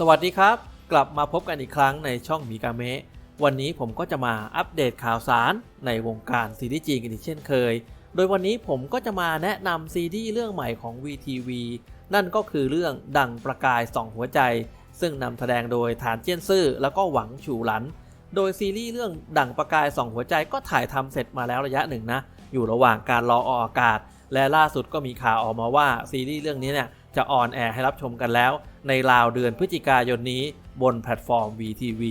สวัสดีครับ กลับมาพบกันอีกครั้งในช่องมีกาเมะวันนี้ผมก็จะมาอัปเดตข่าวสารในวงการซีรีส์จีนกันอีกเช่นเคย โดยวันนี้ผมก็จะมาแนะนำซีรีส์เรื่องใหม่ของ VTV นั่นก็คือเรื่องดังประกายสองหัวใจ ซึ่งนำแสดงโดยฐานเจี้ยนซื่อแล้วก็หวังฉูหลัน โดยซีรีส์เรื่องดังประกายสองหัวใจก็ถ่ายทำเสร็จมาแล้วระยะหนึ่งนะ อยู่ระหว่างการรอออกอากาศ และล่าสุดก็มีข่าวออกมาว่าซีรีส์เรื่องนี้เนี่ยจะออนแอร์ให้รับชมกันแล้ว ในราวเดือนพฤศจิกายนนี้บนแพลตฟอร์ม VTV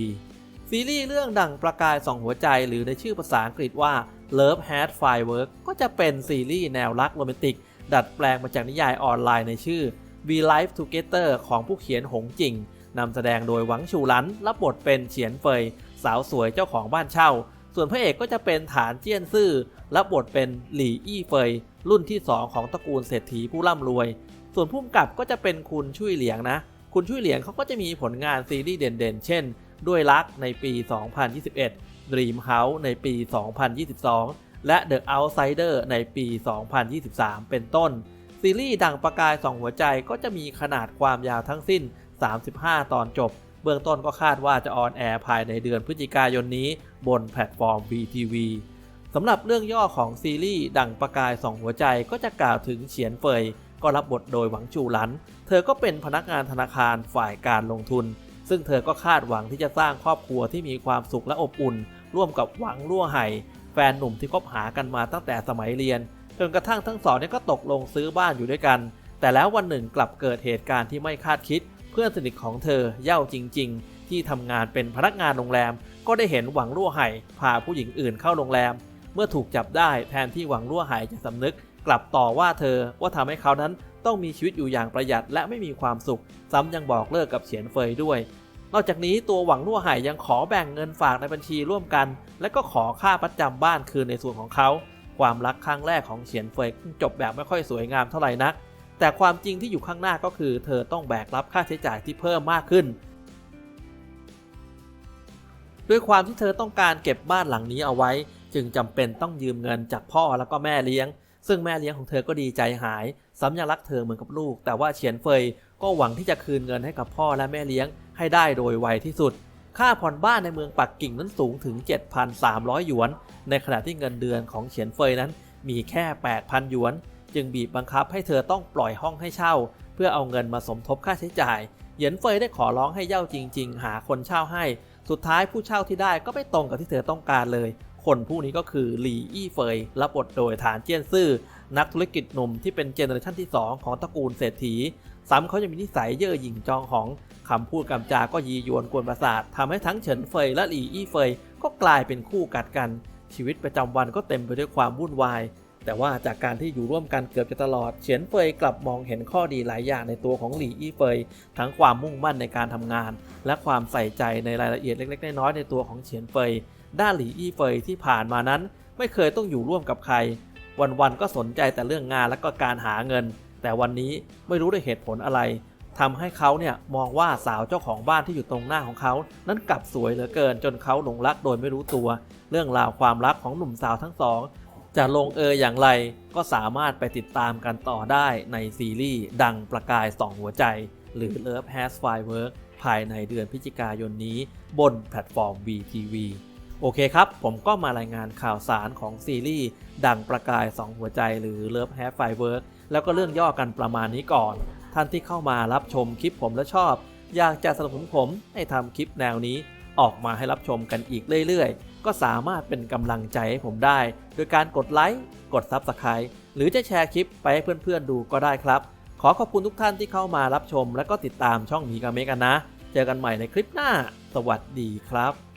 ซีรีส์เรื่องดังประกายสองหัวใจหรือในชื่อภาษาอังกฤษว่า Love Has Firework ก็จะเป็นซีรีส์แนวรักโรแมนติก ดัดแปลงมาจากนิยายออนไลน์ในชื่อ We Life Together ของผู้เขียนหงจิงนำแสดงโดยหวังชูหลันรับบทเป็นเฉียนเฟย สาวสวยเจ้าของบ้านเช่า ส่วนพระเอกก็จะเป็นฐานเจี้ยนซื่อรับบทเป็นหลี่อี้เฟย รุ่นที่ 2 ของตระกูลเศรษฐีผู้ร่ำรวย ส่วนผู้กำกับก็จะเป็นคุณช่วยเหลียงนะ คุณช่วยเหลียงเขาก็จะมีผลงานซีรีส์เด่นๆ เช่น ด้วยรักในปี 2021 Dream House ในปี 2022 และ The Outsider ในปี 2023 เป็นต้น ซีรีส์ดังประกายสองหัวใจก็จะมีขนาดความยาวทั้งสิ้น 35 ตอนจบ เบื้องต้นก็คาดว่าจะออนแอร์ภายในเดือนพฤศจิกายนนี้บนแพลตฟอร์ม VTV สำหรับเรื่องย่อของซีรีส์ดังประกายสองหัวใจก็จะกล่าวถึงเฉียนเฟยก็รับบทโดยหวังจูหลัน เธอก็เป็นพนักงานธนาคารฝ่ายการลงทุน ซึ่งเธอก็คาดหวังที่จะสร้างครอบครัวที่มีความสุขและอบอุ่น ร่วมกับหวังรั่วไห่แฟนหนุ่มที่คบหากันมาตั้งแต่สมัยเรียน จนกระทั่งทั้งสองนี่ก็ตกลงซื้อบ้านอยู่ด้วยกัน แต่แล้ววันหนึ่งกลับเกิดเหตุการณ์ที่ไม่คาดคิด เพื่อนสนิทของเธอเย่าจริง ๆ ที่ทำงานเป็นพนักงานโรงแรม ก็ได้เห็นหวังรั่วไห่พาผู้หญิงอื่นเข้าโรงแรม เมื่อถูกจับได้แทนที่หวังรั่วไห่จะสำนึก กลับต่อว่าเธอว่าทำให้เขานั้นต้องมีชีวิตอยู่อย่างประหยัดและไม่มีความสุข ซ้ำยังบอกเลิกกับเฉียนเฟยด้วย นอกจากนี้ตัวหวังรั่วไห่ยังขอแบ่งเงินฝากในบัญชีร่วมกัน และก็ขอค่าประจำบ้านคืนในส่วนของเขา ความรักครั้งแรกของเฉียนเฟยจบแบบไม่ค่อยสวยงามเท่าไหร่นัก แต่ความจริงที่อยู่ข้างหน้าก็คือ เธอต้องแบกรับค่าใช้จ่ายที่เพิ่มมากขึ้น ด้วยความที่เธอต้องการเก็บบ้านหลังนี้เอาไว้ จึงจำเป็นต้องยืมเงินจากพ่อแล้วก็แม่เลี้ยง ซึ่งแม่เลี้ยงของเธอก็ดีใจหายซ้ำยังรักเธอเหมือนกับลูก แต่ว่าเฉียนเฟยก็หวังที่จะคืนเงินให้กับพ่อและแม่เลี้ยงให้ได้โดยไวที่สุด ค่าผ่อนบ้านในเมืองปักกิ่งนั้นสูงถึง 7,300 หยวน ในขณะที่เงินเดือนของเฉียนเฟยนั้นมีแค่ 8,000 หยวน จึงบีบบังคับให้เธอต้องปล่อยห้องให้เช่า เพื่อเอาเงินมาสมทบค่าใช้จ่าย เหยินเฟยได้ขอร้องให้เย่าจริง ๆ หาคนเช่าให้ สุดท้ายผู้เช่าที่ได้ก็ไม่ตรงกับที่เธอต้องการเลย คนผู้นี้ก็คือหลี่อี้เฟยรับบทโดยฐานเจี้ยนซื่อนักธุรกิจหนุ่มที่เป็นเจเนอเรชันที่ 2 ของตระกูลเศรษฐี ซ้ำเขายังมีนิสัยเย่อหยิ่งจองหองคำพูดกำจาก็ยียวนกวนประสาททำให้ทั้งเฉินเฟยและหลี่อี้เฟยก็กลายเป็นคู่กัดกัน ชีวิตประจำวันก็เต็มไปด้วยความวุ่นวาย แต่ว่าจากการที่อยู่ร่วมกันเกือบจะตลอด เฉียนเฟยกลับมองเห็นข้อดีหลายอย่างในตัวของหลี่อี้เฟย ทั้งความมุ่งมั่นในการทำงาน และความใส่ใจในรายละเอียดเล็ก ๆ น้อยๆในตัวของเฉียนเฟย ด้านหลี่อี้เฟยที่ผ่านมานั้น ไม่เคยต้องอยู่ร่วมกับใคร วันๆก็สนใจแต่เรื่องงานและก็การหาเงิน แต่วันนี้ไม่รู้ด้วยเหตุผลอะไรทำให้เขาเนี่ยมองว่าสาวเจ้าของบ้านที่อยู่ตรงหน้าของเขา นั้นกลับสวยเหลือเกินจนเขาหลงรักโดยไม่รู้ตัว เรื่องราวความรักของหนุ่มสาวทั้งสอง จะลงเอยอย่างไรก็สามารถไปติดตามกันต่อได้ในซีรีส์ดังประกายสองหัวใจ หรือ Love Has Firework ภายในเดือนพฤศจิกายนนี้บนแพลตฟอร์ม VTV โอเคครับ ผมก็มารายงานข่าวสารของซีรีส์ดังประกาย 2 หัวใจหรือ Love Have Firework แล้วก็เรื่องย่อกันประมาณนี้ก่อน ท่านที่เข้ามารับชมคลิปผมและชอบ อยากจะสนับสนุนผมให้ทำคลิปแนวนี้ออกมาให้รับชมกันอีกเรื่อยๆ ก็สามารถเป็นกำลังใจให้ผมได้ โดยการกดไลค์กด Subscribe หรือจะแชร์คลิปไปให้เพื่อนๆดูก็ได้ครับ ขอขอบคุณทุกท่านที่เข้ามารับชม และก็ติดตามช่องมีกาเมกันนะ เจอกันใหม่ในคลิปหน้า สวัสดีครับ